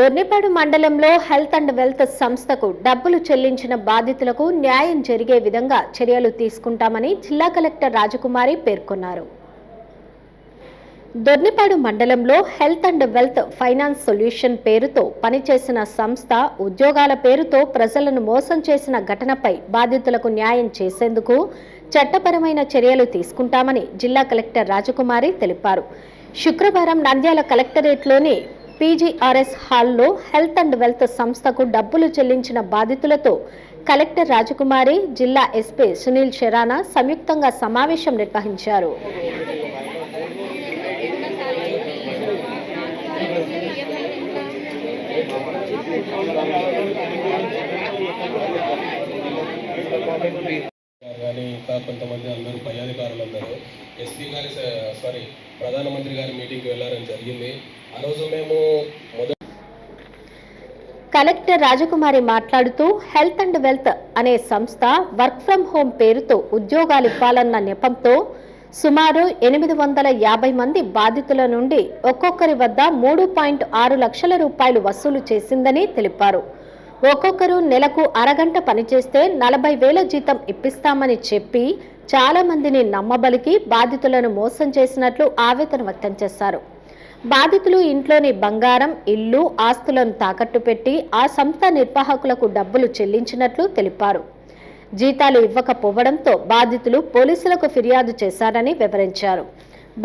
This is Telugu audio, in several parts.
దొర్నిపాడు మండలంలో హెల్త్ అండ్ వెల్త్ సంస్థకు డబ్బులు చెల్లించిన బాధితులకు న్యాయం జరిగే విధంగా చర్యలు తీసుకుంటామని జిల్లా కలెక్టర్ రాజకుమారి పేర్కొన్నారు. దొర్నిపాడు మండలంలో health and wealth finance solution పేరుతో పనిచేసిన సంస్థ ఉద్యోగాల పేరుతో ప్రజలను మోసం చేసిన ఘటనపై బాధితులకు న్యాయం చేసేందుకు చట్టపరమైన చర్యలు తీసుకుంటామని జిల్లా కలెక్టర్ రాజకుమారి తెలిపారు. శుక్రవారం నంద్యాల కలెక్టరేట్లోని పీజీఆర్ఎస్ హాల్లో హెల్త్ అండ్ వెల్త్ సంస్థకు డబ్బులు చెల్లించిన బాధితులతో కలెక్టర్ రాజకుమారి జిల్లా ఎస్పీ సునీల్ షెరానా సంయుక్తంగా సమావేశం నిర్వహించారు. కానీ ఇంకా కొంతమంది అందరూ పై అధికారులు అందరూ ఎస్పీ గారి సారీ ప్రధానమంత్రి గారి మీటింగ్కి వెళ్ళారని జరిగింది. ఆ రోజు మేము కలెక్టర్ రాజకుమారి మాట్లాడుతూ హెల్త్ అండ్ వెల్త్ అనే సంస్థ వర్క్ ఫ్రం హోం పేరుతో ఉద్యోగాలు ఇవ్వాలన్న నెపంతో సుమారు ఎనిమిది వందల యాభై మంది బాధితుల నుండి ఒక్కొక్కరి వద్ద మూడు పాయింట్ ఆరు లక్షల రూపాయలు వసూలు చేసిందని తెలిపారు. ఒక్కొక్కరు నెలకు అరగంట పనిచేస్తే నలభై వేల జీతం ఇప్పిస్తామని చెప్పి చాలా మందిని నమ్మబలికి బాధితులను మోసం చేసినట్లు ఆవేదన వ్యక్తం చేశారు. బాధితులు ఇంట్లోని బంగారం ఇల్లు ఆస్తులను తాకట్టు పెట్టి ఆ సంస్థ నిర్వాహకులకు డబ్బులు చెల్లించినట్లు తెలిపారు. జీతాలు ఇవ్వకపోవడంతో బాధితులు పోలీసులకు ఫిర్యాదు చేశారని వివరించారు.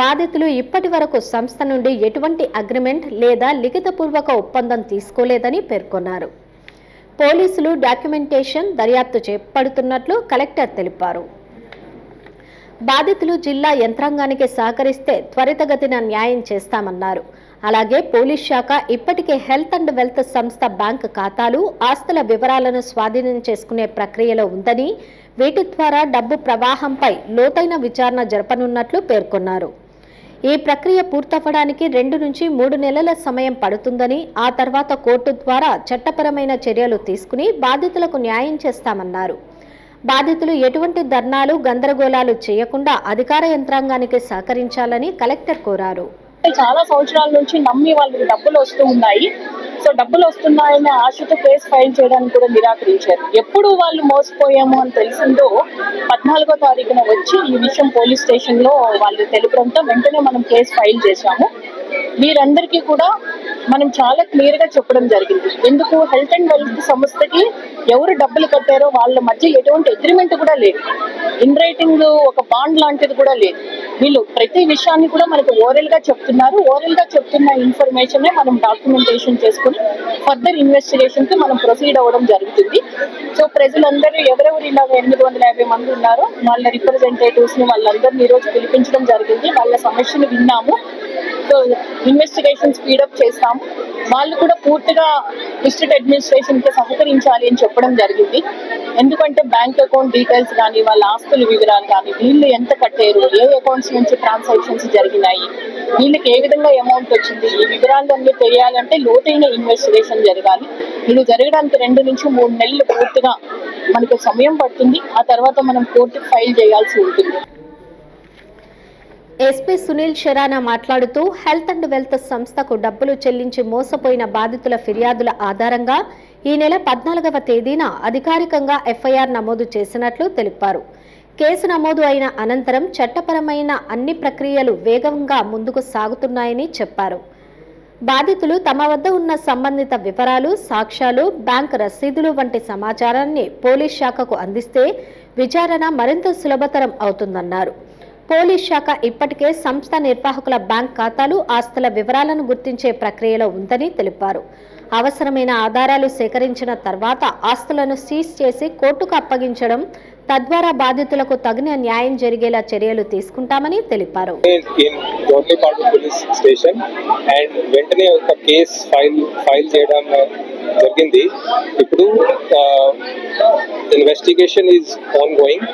బాధితులు ఇప్పటి వరకు సంస్థ నుండి ఎటువంటి అగ్రిమెంట్ లేదా లిఖితపూర్వక ఒప్పందం తీసుకోలేదని పేర్కొన్నారు. పోలీసులు డాక్యుమెంటేషన్ దర్యాప్తు చేపడుతున్నట్లు కలెక్టర్ తెలిపారు. బాధితులు జిల్లా యంత్రాంగానికి సహకరిస్తే త్వరితగతిన న్యాయం చేస్తామన్నారు. అలాగే పోలీస్ శాఖ ఇప్పటికే హెల్త్ అండ్ వెల్త్ సంస్థ బ్యాంక్ ఖాతాలు ఆస్తుల వివరాలను స్వాధీనం చేసుకునే ప్రక్రియలో ఉందని వీటి ద్వారా డబ్బు ప్రవాహంపై లోతైన విచారణ జరపనున్నట్లు పేర్కొన్నారు. ఈ ప్రక్రియ పూర్తవ్వడానికి రెండు నుంచి మూడు నెలల సమయం పడుతుందని ఆ తర్వాత కోర్టు ద్వారా చట్టపరమైన చర్యలు తీసుకుని బాధితులకు న్యాయం చేస్తామన్నారు. బాధితులు ఎటువంటి ధర్నాలు గందరగోళాలు చేయకుండా అధికార యంత్రాంగానికి సహకరించాలని కలెక్టర్ కోరారు. చాలా సంవత్సరాల నుంచి నమ్మి వాళ్ళకి డబ్బులు వస్తూ ఉన్నాయి. సో డబ్బులు వస్తున్నాయని ఆశతో కేసు ఫైల్ చేయడానికి కూడా నిరాకరించారు. ఎప్పుడు వాళ్ళు మోసపోయాము అని తెలిసిందో పద్నాలుగో తారీఖున వచ్చి ఈ విషయం పోలీస్ స్టేషన్లో వాళ్ళు తెలుపడంతో వెంటనే మనం కేసు ఫైల్ చేశాము. వీరందరికీ కూడా మనం చాలా క్లియర్గా చెప్పడం జరిగింది. ఎందుకు? హెల్త్ అండ్ వెల్త్ సంస్థకి ఎవరు డబ్బులు కట్టారో వాళ్ళ మధ్య ఎటువంటి అగ్రిమెంట్ కూడా లేదు. ఇన్ రైటింగ్ ఒక బాండ్ లాంటిది కూడా లేదు. వీళ్ళు ప్రతి విషయాన్ని కూడా మనకు ఓరల్గా చెప్తున్నారు. ఓరల్గా చెప్తున్న ఇన్ఫర్మేషన్ మనం డాక్యుమెంటేషన్ చేసుకుని ఫర్దర్ ఇన్వెస్టిగేషన్కి మనం ప్రొసీడ్ అవ్వడం జరుగుతుంది. సో ప్రజలందరూ ఎవరెవరు ఇలాగ ఎనిమిది వందల యాభై మంది ఉన్నారో వాళ్ళ రిప్రజెంటేటివ్స్ని వాళ్ళందరినీ ఈరోజు రోజు పిలిపించడం జరిగింది. వాళ్ళ సమస్యను విన్నాము. ఇన్వెస్టిగేషన్ స్పీడప్ చేస్తాం. వాళ్ళు కూడా పూర్తిగా డిస్ట్రిక్ట్ అడ్మినిస్ట్రేషన్కి సహకరించాలి అని చెప్పడం జరిగింది. ఎందుకంటే బ్యాంక్ అకౌంట్ డీటెయిల్స్ కానీ వాళ్ళ ఆస్తుల వివరాలు కానీ వీళ్ళు ఎంత కట్టారు ఏ అకౌంట్స్ నుంచి ట్రాన్సాక్షన్స్ జరిగినాయి వీళ్ళకి ఏ విధంగా అమౌంట్ వచ్చింది ఈ వివరాలన్నీ తెలియాలంటే లోతైన ఇన్వెస్టిగేషన్ జరగాలి. ఇది జరగడానికి రెండు నుంచి మూడు నెలలు పూర్తిగా మనకు సమయం పడుతుంది. ఆ తర్వాత మనం కోర్టుకు ఫైల్ చేయాల్సి ఉంటుంది. ఎస్పీ సునీల్ షెరానా మాట్లాడుతూ హెల్త్ అండ్ వెల్త్ సంస్థకు డబ్బులు చెల్లించి మోసపోయిన బాధితుల ఫిర్యాదుల ఆధారంగా ఈ నెల పద్నాలుగవ తేదీన అధికారికంగా ఎఫ్ఐఆర్ నమోదు చేసినట్లు తెలిపారు. కేసు నమోదు అయిన అనంతరం చట్టపరమైన అన్ని ప్రక్రియలు వేగంగా ముందుకు సాగుతున్నాయని చెప్పారు. బాధితులు తమ వద్ద ఉన్న సంబంధిత వివరాలు సాక్ష్యాలు బ్యాంక్ రసీదులు వంటి సమాచారాన్ని పోలీస్ శాఖకు అందిస్తే విచారణ మరింత సులభతరం అవుతుందన్నారు. పోలీస్ శాఖ ఇప్పటికే సంస్థ నిర్వాహకుల బ్యాంక్ ఖాతాలు ఆస్తుల వివరాలను గుర్తించే ప్రక్రియలో ఉందని తెలిపారు. అవసరమైన ఆధారాలు సేకరించిన తర్వాత ఆస్తులను సీజ్ చేసి కోర్టుకు అప్పగించడం తద్వారా బాధితులకు తగిన న్యాయం జరిగేలా చర్యలు తీసుకుంటామని తెలిపారు. పోలీస్ స్టేషన్ అండ్ వెంటనే ఒక కేసు ఫైల్ ఫైల్ చేయడం జరిగింది ఇప్పుడు investigation is on going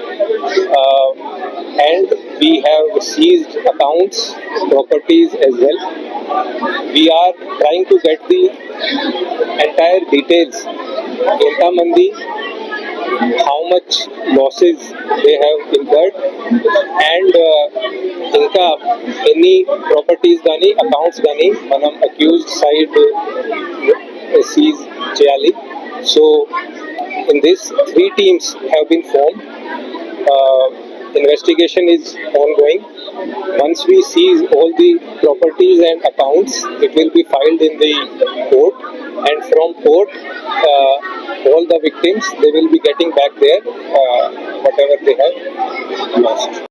and we have seized accounts properties as well we are trying to get the entire details ఎంతమంది how much losses they have incurred and uh, ఇంకా ఎన్ని ప్రాపర్టీస్ కానీ అకౌంట్స్ కానీ మనం accused side SCs Jayali. So, in this, three teams have been formed. Uh, investigation is ongoing. Once we seize all the properties and accounts, it will be filed in the court, and from court, uh, all the victims they will be getting back their uh, whatever they have lost.